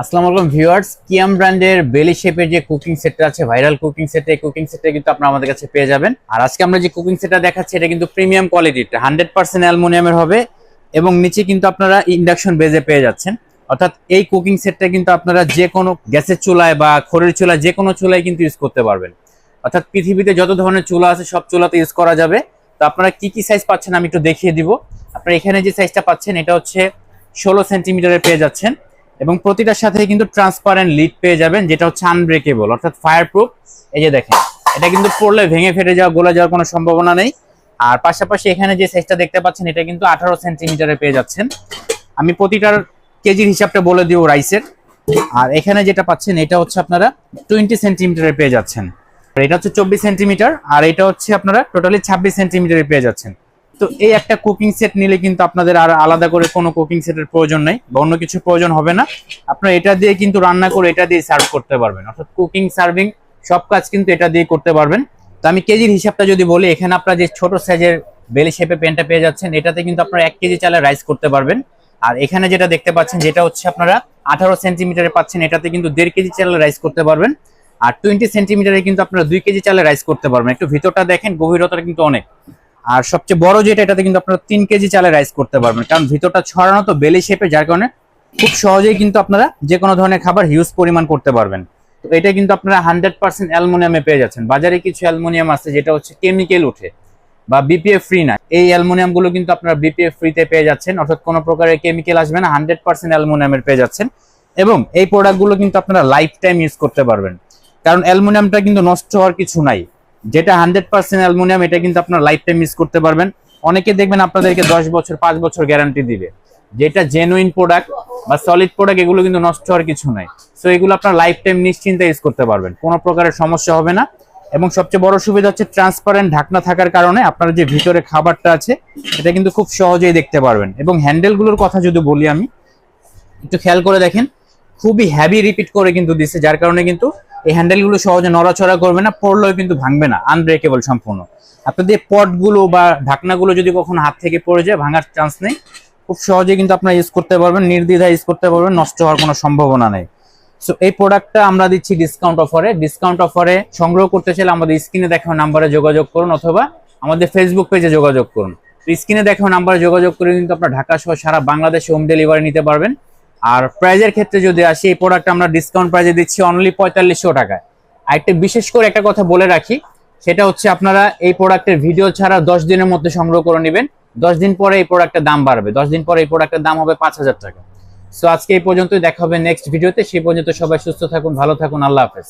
আসসালামু আলাইকুম ভিউয়ার্স, কিয়াম ব্র্যান্ডের বেলি শেপের যে কুকিং সেটটা আছে, ভাইরাল কুকিং সেট কুকিং সেটটা কিন্তু আপনারা আমাদের কাছে পেয়ে যাবেন। আর আজকে আমরা যে কুকিং সেটটা দেখাচ্ছি, এটা কিন্তু প্রিমিয়াম কোয়ালিটির হান্ড্রেড পার্সেন্ট অ্যালুমিনিয়ামের হবে এবং নিচে কিন্তু আপনারা ইন্ডাকশন বেজে পেয়ে যাচ্ছেন। অর্থাৎ এই কুকিং সেটটা কিন্তু আপনারা যে কোনো গ্যাসের চুলায় বা খড়ের চুলায় যে কোনো চুলায় কিন্তু ইউজ করতে পারবেন। অর্থাৎ পৃথিবীতে যত ধরনের চুলা আছে, সব চুলাতে ইউজ করা যাবে। তো আপনারা কি কি সাইজ পাচ্ছেন আমি একটু দেখিয়ে দিব। আপনারা এখানে যে সাইজটা পাচ্ছেন, এটা হচ্ছে ষোলো সেন্টিমিটারের পেয়ে যাচ্ছেন। এবং প্রতিটার সাথে কিন্তু ট্রান্সপারেন্ট লিড পেয়ে যাবেন, যেটা হচ্ছে আনব্রেকেবল অর্থাৎ ফায়ার প্রুফ এই যে দেখেন, এটা কিন্তু পড়লে ভেঙে ফেটে যাওয়া, গলে যাওয়ার কোনো সম্ভাবনা নেই। আর পাশাপাশি এখানে যে সাইজটা দেখতে পাচ্ছেন, এটা কিন্তু আঠারো সেন্টিমিটারে পেয়ে যাচ্ছেন। আমি প্রতিটার কেজির হিসাবটা বলে দিও রাইসের আর এখানে যেটা পাচ্ছেন, এটা হচ্ছে আপনারা টোয়েন্টি সেন্টিমিটারে পেয়ে যাচ্ছেন। এটা হচ্ছে চব্বিশ সেন্টিমিটার আর এটা হচ্ছে আপনারা টোটালি ছাব্বিশ সেন্টিমিটারে পেয়ে যাচ্ছেন। তো এই একটা কুকিং সেট নিলে কিন্তু আপনাদের আর আলাদা করে কোনো কুকিং সেটের প্রয়োজন নেই বা অন্য কিছু প্রয়োজন হবে না। আপনারা এটা দিয়ে কিন্তু রান্না করে এটা দিয়ে সার্ভ করতে পারবেন। অর্থাৎ কুকিং সার্ভিং সব কাজ কিন্তু এটা দিয়ে করতে পারবেন। তো আমি কেজির হিসাবটা যদি বলি, এখানে আপনারা যে ছোট সাইজের বেলি শেপে পেনটা পেয়ে যাচ্ছেন, এটাতে কিন্তু আপনারা এক কেজি চালে রাইস করতে পারবেন। আর এখানে যেটা দেখতে পাচ্ছেন, যেটা হচ্ছে আপনারা আঠারো সেন্টিমিটারে পাচ্ছেন, এটাতে কিন্তু দেড় কেজি চালে রাইস করতে পারবেন। আর টোয়েন্টি সেন্টিমিটারে কিন্তু আপনারা দুই কেজি চালে রাইস করতে পারবেন। একটু ভিতরটা দেখেন, গভীরতাটা কিন্তু অনেক। আর সবচেয়ে বড় যেটা, এটাতে কিন্তু আপনারা তিন কেজি চালে রাইস করতে পারবেন। কারণ ভিতরটা ছড়ানো তো বেলি শেপে যার কারণে খুব সহজেই কিন্তু আপনারা যে কোনো ধরনের খাবার হিউজ পরিমাণ করতে পারবেন। তো এটা কিন্তু আপনারা হান্ড্রেড পার্সেন্ট অ্যালমোনিয়ামে পেয়ে যাচ্ছেন। বাজারে কিছু অ্যালমোনিয়াম আছে, যেটা হচ্ছে কেমিক্যাল উঠে বা বিপিএফ ফ্রি না এই অ্যালমোনিয়ামগুলো কিন্তু আপনারা বিপিএফ ফ্রিতে পেয়ে যাচ্ছেন। অর্থাৎ কোনো প্রকারের কেমিক্যাল আসবে না হান্ড্রেড পার্সেন্ট অ্যালমোনিয়ামের পেয়ে যাচ্ছেন। এবং এই প্রোডাক্টগুলো কিন্তু আপনারা লাইফ টাইম ইউজ করতে পারবেন। কারণ অ্যালমোনিয়ামটা কিন্তু নষ্ট হওয়ার কিছু নাই। যেটা হান্ড্রেড পার্সেন্ট অ্যালমোনিয়াম, এটা কিন্তু আপনার লাইফ টাইম ইউজ করতে পারবেন। অনেকে দেখবেন আপনাদেরকে দশ বছর, পাঁচ বছর গ্যারান্টি দিবে। যেটা জেনুইন প্রোডাক্ট বা সলিড প্রোডাক্ট এগুলো কিন্তু নষ্ট হওয়ার কিছু নাই। সো এগুলো আপনার লাইফ টাইম নিশ্চিন্তে ইউজ করতে পারবেন। কোনো প্রকারের সমস্যা হবে না। এবং সবচেয়ে বড় সুবিধা হচ্ছে ট্রান্সপারেন্ট ঢাকনা থাকার কারণে আপনার যে ভিতরে খাবারটা আছে, এটা কিন্তু খুব সহজেই দেখতে পারবেন। এবং হ্যান্ডেলগুলোর কথা যদি বলি আমি, একটু খেয়াল করে দেখেন, খুবই হ্যাভি রিপিট করে কিন্তু দিচ্ছে যার কারণে কিন্তু এই হ্যান্ডেলগুলো সহজে নড়াচড়া করবে না, পড়লেও কিন্তু ভাঙবে না আনব্রেকেবল সম্পূর্ণ। আপনাদের পটগুলো বা ঢাকনাগুলো যদি কখনো হাত থেকে পড়ে যায়, ভাঙার চান্স নেই। খুব সহজে কিন্তু আপনারা ইউজ করতে পারবেন নির্দ্বিধায় ইউজ করতে পারবেন, নষ্ট হওয়ার কোনো সম্ভাবনা নেই। সো এই প্রোডাক্টটা আমরা দিচ্ছি ডিসকাউন্ট অফারে ডিসকাউন্ট অফারে সংগ্রহ করতে চাইলে আমাদের স্ক্রিনে দেখানো নাম্বারে যোগাযোগ করুন অথবা আমাদের ফেসবুক পেজে যোগাযোগ করুন। স্ক্রিনে দেখানো নাম্বারে যোগাযোগ করে কিন্তু আপনার ঢাকা সহ সারা বাংলাদেশে হোম ডেলিভারি নিতে পারবেন। আর প্রাইজের ক্ষেত্রে যদি আসি, এই প্রোডাক্ট আমরা ডিসকাউন্ট প্রাইজে দিচ্ছি অনলি পঁয়তাল্লিশশো টাকায়। আর একটা বিশেষ করে একটা কথা বলে রাখি, সেটা হচ্ছে আপনারা এই প্রোডাক্টের ভিডিও ছাড়া দশ দিনের মধ্যে সংগ্রহ করে নেবেন। দশ দিন পরে এই প্রোডাক্টের দাম বাড়বে। দশ দিন পরে এই প্রোডাক্টের দাম হবে পাঁচ হাজার টাকা। সো আজকে এই পর্যন্তই। দেখা হবে নেক্সট ভিডিওতে সেই পর্যন্ত সবাই সুস্থ থাকুন, ভালো থাকুন। আল্লাহ হাফেজ।